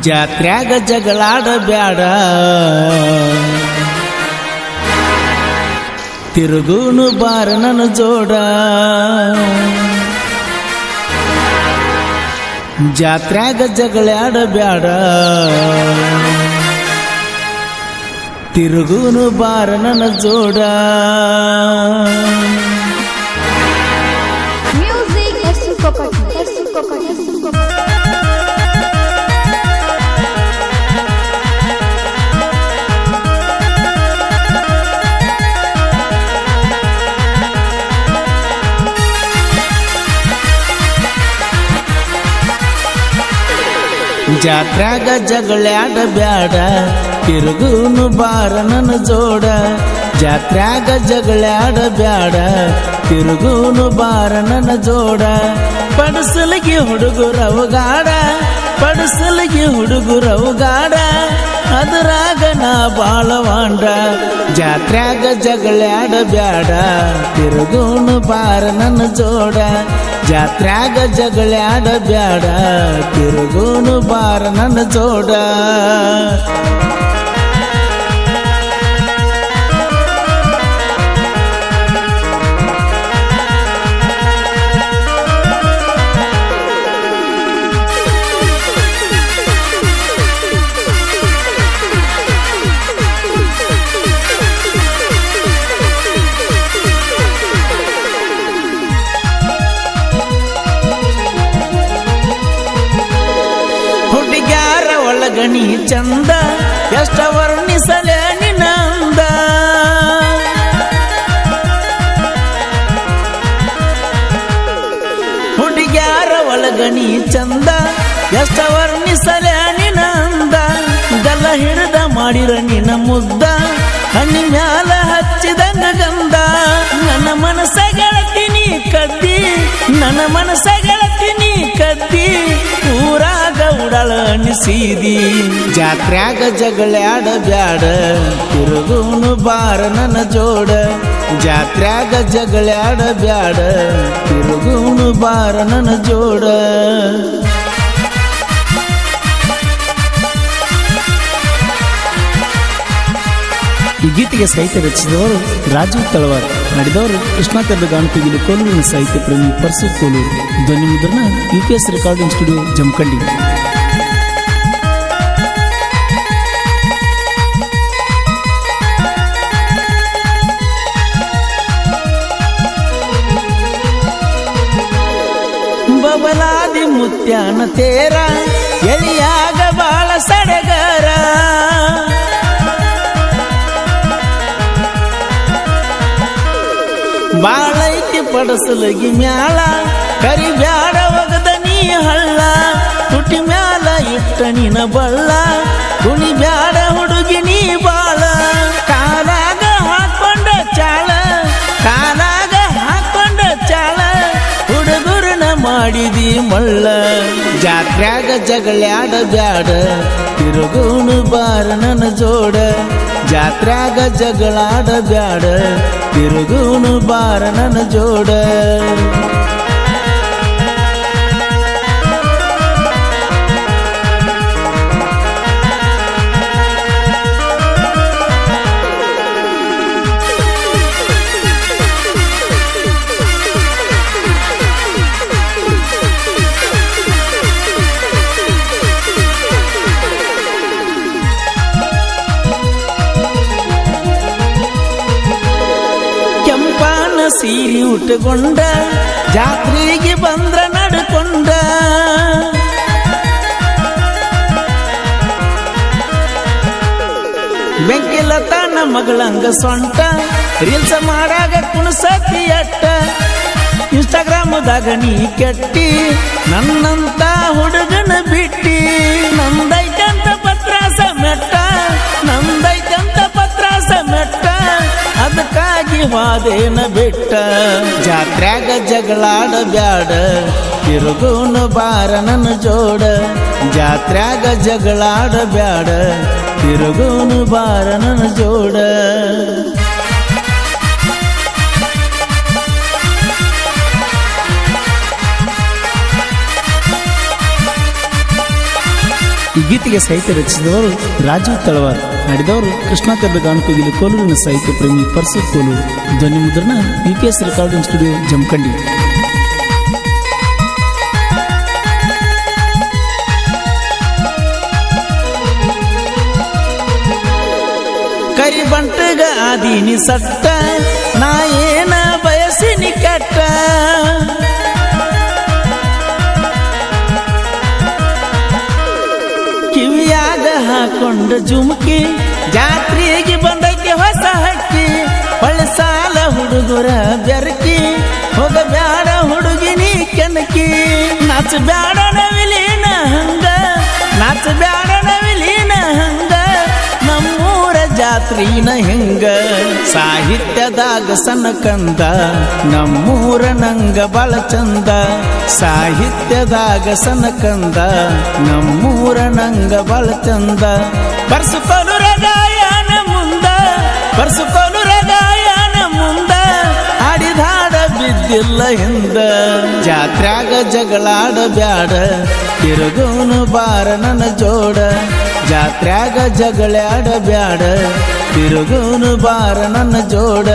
ಜಾತ್ರ್ಯಾಗ ಜಗಳಾಡ ಬ್ಯಾಡ ತಿರುಗೂನು ಬಾರ ನನ್ನ ಜೋಡ. ಜಾತ್ರ್ಯಾಗ ಜಗಳಾಡ ಬ್ಯಾಡ ತಿರುಗೂನು ಬಾರ ನನ್ನ ಜೋಡ. ಜಾತ್ರ್ಯಾಗ ಜಗಳಾಡ ಬ್ಯಾಡ ತಿರುಗೂನು ಬಾರ ನನ್ನ ಜೋಡ. ಜಾತ್ರಾಗ ಜಗಳಾಡ ಬ್ಯಾಡ ತಿರುಗೂನು ಬಾರ ನನ್ನ ಜೋಡ. ಪಡಸಲಿಗೆ ಹುಡುಗರವಗಾಡ ಪಡಸಲಿಗೆ ಹುಡುಗರವಗಾಡ, ಅದರಾಗ ನಾ ಬಾಳವಾಂಡ ಜಾತ್ರ್ಯಾಗ ಜಗಳಾಡ ಬ್ಯಾಡ ತಿರುಗೂನು ಬಾರ ನನ್ನ ಜೋಡ. ಜಾತ್ರ್ಯಾಗ ಜಗಳಾಡ ಬ್ಯಾಡ. ತಿರುಗೋನು ಬಾರ ನನ್ನ ಜೋಡ. ಒಳಗಣಿ ಚಂದ, ಎಷ್ಟ ವರ್ಣಿಸಲೆ ನಿನಂದ. ಹುಡುಗ್ಯಾರ ಒಳಗಣಿ ಚಂದ, ಎಷ್ಟ ವರ್ಣಿಸಲೆ ನಿನಂದ. ಗಲ್ಲ ಹಿಡಿದ ಮಾಡಿರ ನಿನ ಮುದ್ದ, ಹಣ್ಣಿ ಮ್ಯಾಲ ಹಚ್ಚಿದ ನಗಂದ. ನನ್ನ ಮನಸ್ಸ ಗೆಳತಿನಿ ಕದ್ದಿ, ನನ್ನ ಮನಸ್ಸ ಅನಿಸಿದಿ ಜಾತ್ರ್ಯಾಗ ಜಗಳಾಡ ಬ್ಯಾಡ. ತಿರುಗುನು ಬಾರ ನನ್ನ ಜೋಡ. ಜಾತ್ರ್ಯಾಗ ಜಗಳ್ಯಾಡ ಬ್ಯಾಡ. ತಿರುಗುನು ಬಾರ ನನ್ನ ಜೋಡ. ಈ ಗೀತೆಗೆ ಸಾಹಿತ್ಯ ರಚಿಸಿದವರು ರಾಜೀವ್ ತಳವಾರ್. ನಡೆದವರು ಕೃಷ್ಣ ತೆರೆದ ಗಾಣತಿಗಿಲು ಕೋಲೂರಿನ ಸಾಹಿತ್ಯ ಪ್ರೇಮಿ ಪರ್ಸು ಕೋಲೂರು ಧ್ವನಿ ಮುದ್ರಣ U P S recording studio Jamakhandi. ಮುತ್ಯಾನ ತೇರ ಎಳಿಯಾಗ ಬಾಳ ಸಡಗರ. ಬಾಳೈತಿ ಪಡಸಲಗಿ ಮ್ಯಾಳ ಕರಿ ಬ್ಯಾಡ ಒಗದ ನೀ ಹಳ್ಳ, ತುಟಿ ಮ್ಯಾಲ ಇಟ್ಟ ನಿನ ಬಳ್ಳ, ತುಣಿ ಬ್ಯಾಡ ಮಾಡಿದಿ ಮಳ್ಳ. ಜಾತ್ರ್ಯಾಗ ಜಗಳಾಡ ಬ್ಯಾಡ. ತಿರುಗುನು ಬಾರ ನನ್ನ ಜೋಡ. ಜಾತ್ರ್ಯಾಗ ಜಗಳಾಡ ಬ್ಯಾಡ. ತಿರುಗುನು ಬಾರ ನನ್ನ ಜೋಡ. ಉಟ್ಟುಕೊಂಡ ಜಾತ್ರೆಗೆ ಬಂದ್ರ ನಡ್ಕೊಂಡ. ಬೆಂಕಿಲತಾನ ಮಗಳಂಗ ಸೊಂಟ, ರೀಲ್ಸ್ ಮಾಡಾಗ ಕುಣಸತಿ ಅಟ್ಟ. ಇನ್ಸ್ಟಾಗ್ರಾಮದಾಗ ನೀ ಕೆಟ್ಟಿ, ನನ್ನಂತ ಹುಡುಗನ ಬಿಟ್ಟಿ. ನಂದೈತಂತ ಪತ್ರ ಮೆಟ್ಟ ನಂದೈತಂತ ಅದಕ್ಕಾಗಿ ವಾದೇನ ಬಿಟ್ಟ. ಜಾತ್ರ್ಯಾಗ ಜಗಳಾಡ ಬ್ಯಾಡ. ತಿರುಗುನು ಬಾರನನ ಜೋಡ. ಜಾತ್ರ್ಯಾಗ ಜಗಳಾಡ ಬ್ಯಾಡ. ತಿರುಗುನು ಬಾರನನ ಜೋಡ. ಈ ಗೀತೆ ಗೀತೆಗೆ ಸಹಿತ ರಚಿಸಿದವರು ರಾಜೀವ್ ತಳವಾರ್. ಹಾಡಿದವರು ಕೃಷ್ಣ ತೆರಳುಗಾಣಕೋಗಿಲು ಕೋಲೂರಿನ ಸಾಹಿತ್ಯ ಪ್ರೇಮಿ ಪರ್ಸು ಕೋಲೂರು. ಧ್ವನಿ ಮುದ್ರಣ BPS P S recording studio Jamakhandi. ಕರಿಬಂಟಗ ಆದೀನಿ ಸಟ್ಟ, ನಾ ಏನ ಬಯಸಿನಿ ಕೆಟ್ಟ? ಹಾಕೊಂಡ ಜುಮ್ಕಿ, ಜಾತ್ರೆಗೆ ಬಂದೈತಿ ಹೊಸ ಹಕ್ಕಿ, ಪಳಸಾಲ ಸಾಲ ಹುಡುಗರ ಬೆರಕಿ, ಹೋಗ ಬ್ಯಾಡ ಹುಡುಗಿನಿ ಕೆನಕಿ. ನಾಚ ಬ್ಯಾಡ ನವಿಲಿನ ಹಂಗ, ನಾಚ ಬ್ಯಾಡ ನವಿಲಿನ ಹಂಗ, ನಮ್ಮೂರ ಜಾತ್ರಿನ ಹಿಂಗ? ಸಾಹಿತ್ಯದಾಗ ಸನಕಂದ ಕಂದ ನಮ್ಮೂರ ನಂಗ ಬಳ ಚಂದ. ಸಾಹಿತ್ಯದಾಗ ಸನಕಂದ ಕಂದ ನಮ್ಮೂರ ನಂಗ ಬಳ ಚಂದ. ಬರ್ಸುಕೊನು ರಗಾಯನ ಮುಂದ ಬರ್ಸುಕೊನು ರಗಾಯನ ಮುಂದ. ಆಡಿದಾಡ ಬಿದ್ದಿಲ್ಲ ಹಿಂದ. ಜಾತ್ರ್ಯಾಗ ಜಗಳಾಡ ಬ್ಯಾಡ ತಿರುಗೋನು ಬಾರ ನನ್ನ ಜೋಡ. ಜಾತ್ರ್ಯಾಗ ಜಗಳಾಡ ಬ್ಯಾಡ ತಿರುಗುನು ಬಾರ ನನ್ನ ಜೋಡ.